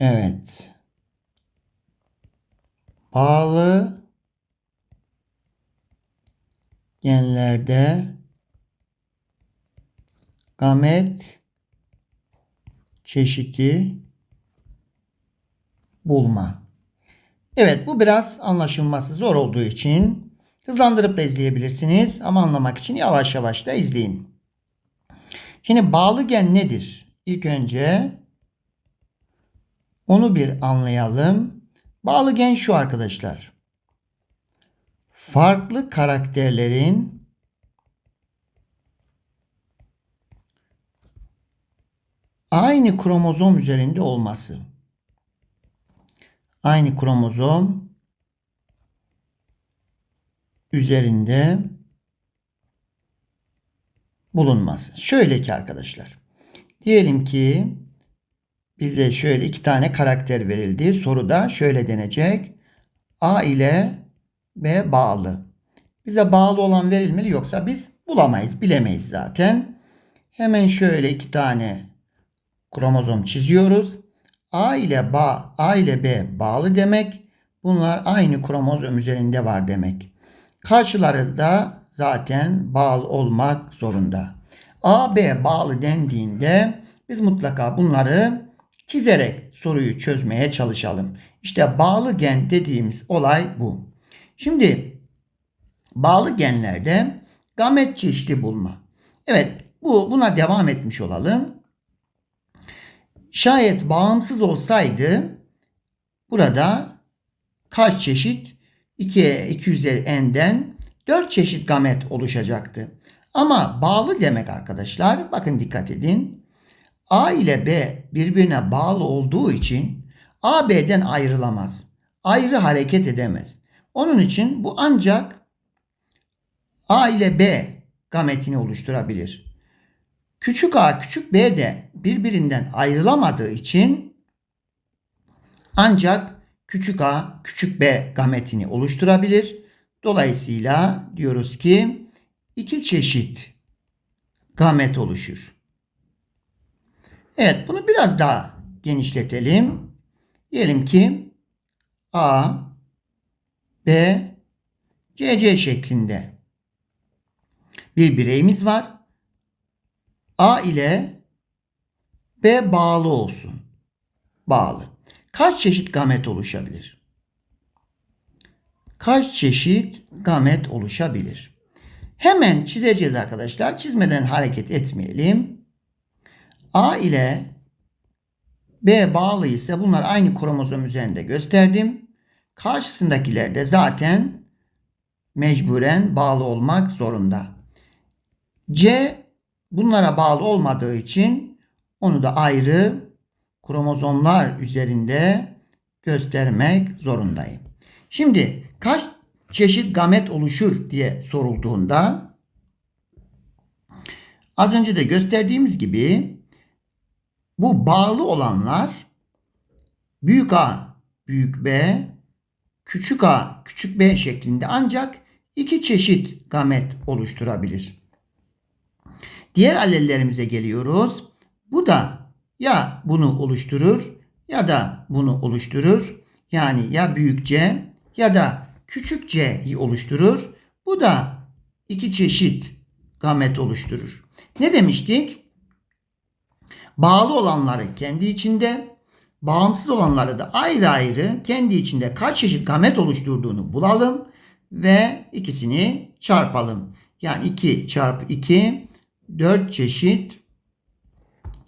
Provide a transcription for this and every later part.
Evet. Bağlı genlerde gamet çeşidi bulma. Evet bu biraz anlaşılması zor olduğu için hızlandırıp da izleyebilirsiniz ama anlamak için yavaş yavaş da izleyin. Şimdi bağlı gen nedir? İlk önce onu bir anlayalım. Bağlı gen şu arkadaşlar. Farklı karakterlerin aynı kromozom üzerinde olması. Aynı kromozom üzerinde bulunması. Şöyle ki arkadaşlar. Diyelim ki bize şöyle iki tane karakter verildi. Soruda şöyle denecek. A ile B bağlı. Bize bağlı olan verilmeli yoksa biz bulamayız, bilemeyiz zaten. Hemen şöyle iki tane kromozom çiziyoruz. A ile ba, A ile B bağlı demek. Bunlar aynı kromozom üzerinde var demek. Karşıları da zaten bağlı olmak zorunda. A, B bağlı dendiğinde biz mutlaka bunları çizerek soruyu çözmeye çalışalım. İşte bağlı gen dediğimiz olay bu. Şimdi bağlı genlerde gamet çeşidi bulma. Evet bu buna devam etmiş olalım. Şayet bağımsız olsaydı burada kaç çeşit 2'ye 2 üzeri n'den 4 çeşit gamet oluşacaktı. Ama bağlı demek arkadaşlar bakın dikkat edin. A ile B birbirine bağlı olduğu için A B'den ayrılamaz. Ayrı hareket edemez. Onun için bu ancak A ile B gametini oluşturabilir. Küçük a küçük b de birbirinden ayrılamadığı için ancak küçük a küçük b gametini oluşturabilir. Dolayısıyla diyoruz ki iki çeşit gamet oluşur. Evet bunu biraz daha genişletelim. Diyelim ki A, B, CC şeklinde bir bireyimiz var. A ile B bağlı olsun. Bağlı. Kaç çeşit gamet oluşabilir? Kaç çeşit gamet oluşabilir? Hemen çizeceğiz arkadaşlar. Çizmeden hareket etmeyelim. A ile B bağlı ise bunlar aynı kromozom üzerinde gösterdim. Karşısındakiler de zaten mecburen bağlı olmak zorunda. C bunlara bağlı olmadığı için onu da ayrı kromozomlar üzerinde göstermek zorundayım. Şimdi kaç çeşit gamet oluşur diye sorulduğunda az önce de gösterdiğimiz gibi bu bağlı olanlar büyük A, büyük B, küçük A, küçük B şeklinde ancak iki çeşit gamet oluşturabilir. Diğer allellerimize geliyoruz. Bu da ya bunu oluşturur ya da bunu oluşturur. Yani ya büyük C ya da küçük C'yi oluşturur. Bu da iki çeşit gamet oluşturur. Ne demiştik? Bağlı olanları kendi içinde, bağımsız olanları da ayrı ayrı kendi içinde kaç çeşit gamet oluşturduğunu bulalım ve ikisini çarpalım. Yani 2 çarpı 2 4 çeşit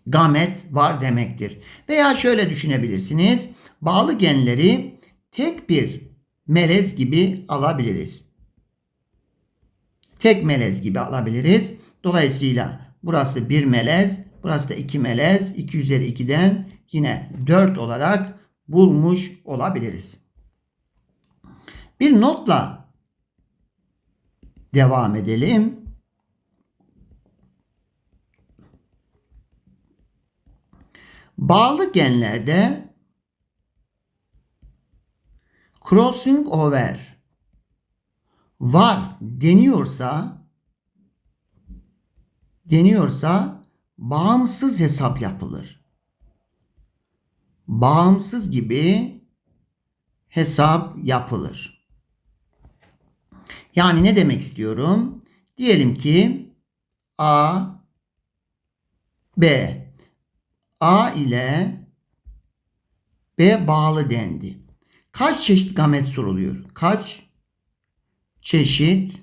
gamet var demektir. Veya şöyle düşünebilirsiniz. Bağlı genleri tek bir melez gibi alabiliriz. Tek melez gibi alabiliriz. Dolayısıyla burası bir melez, burası da iki melez. 2 üzeri 2'den yine 4 olarak bulmuş olabiliriz. Bir notla devam edelim. Bağlı genlerde crossing over var deniyorsa deniyorsa bağımsız hesap yapılır. bağımsız gibi hesap yapılır. Yani ne demek istiyorum? Diyelim ki A B A ile B bağlı dendi. Kaç çeşit gamet soruluyor? Kaç çeşit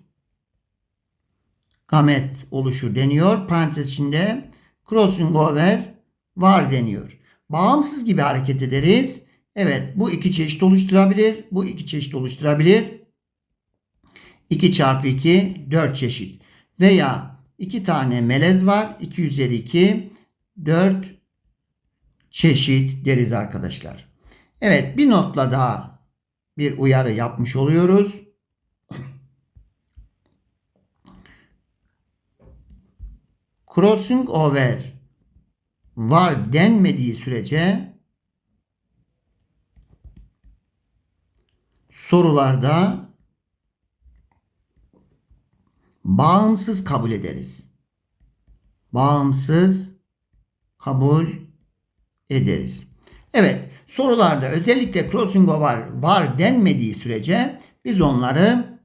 gamet oluşur deniyor. Parantez içinde crossing over var deniyor. Bağımsız gibi hareket ederiz. Evet bu iki çeşit oluşturabilir. Bu iki çeşit oluşturabilir. 2 çarpı 2 4 çeşit. Veya 2 tane melez var. 2 üzeri 2 4 çeşit deriz arkadaşlar. Evet bir notla daha bir uyarı yapmış oluyoruz. Crossing over var denmediği sürece sorularda bağımsız kabul ederiz. Bağımsız kabul ederiz. Evet, sorularda özellikle crossing over var denmediği sürece biz onları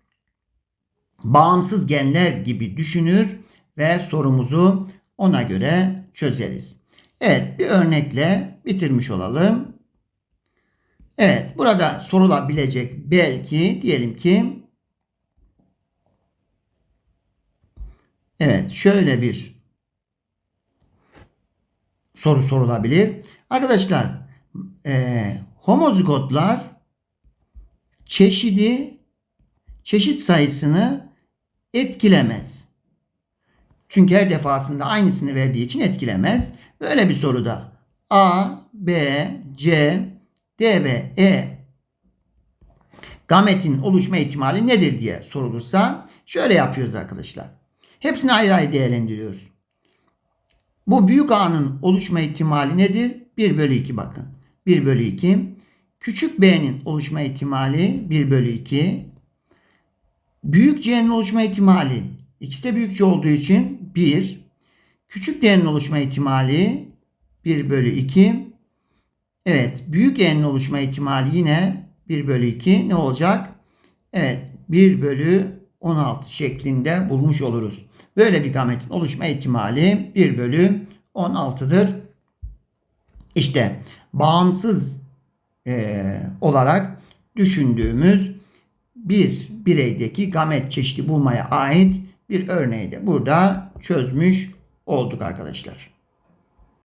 bağımsız genler gibi düşünür ve sorumuzu ona göre çözeriz. Evet, bir örnekle bitirmiş olalım. Evet, burada sorulabilecek belki diyelim ki Evet, şöyle bir soru sorulabilir. Arkadaşlar, e, homozigotlar çeşidi, çeşit sayısını etkilemez. Çünkü her defasında aynısını verdiği için etkilemez. Böyle bir soruda A, B, C, D ve E gametin oluşma ihtimali nedir diye sorulursa şöyle yapıyoruz arkadaşlar. Hepsini ayrı ayrı değerlendiriyoruz. Bu büyük A'nın oluşma ihtimali nedir? 1 bölü 2 bakın. 1 bölü 2. Küçük B'nin oluşma ihtimali 1 bölü 2. Büyük C'nin oluşma ihtimali ikisi de büyükçe olduğu için 1. Küçük D'nin oluşma ihtimali 1 bölü 2. Evet büyük E'nin oluşma ihtimali yine 1 bölü 2 ne olacak? Evet 1 bölü 16 şeklinde bulmuş oluruz. Böyle bir gametin oluşma ihtimali 1 bölü 16'dır. İşte bağımsız e, olarak düşündüğümüz bir bireydeki gamet çeşidi bulmaya ait bir örneği de burada çözmüş olduk arkadaşlar.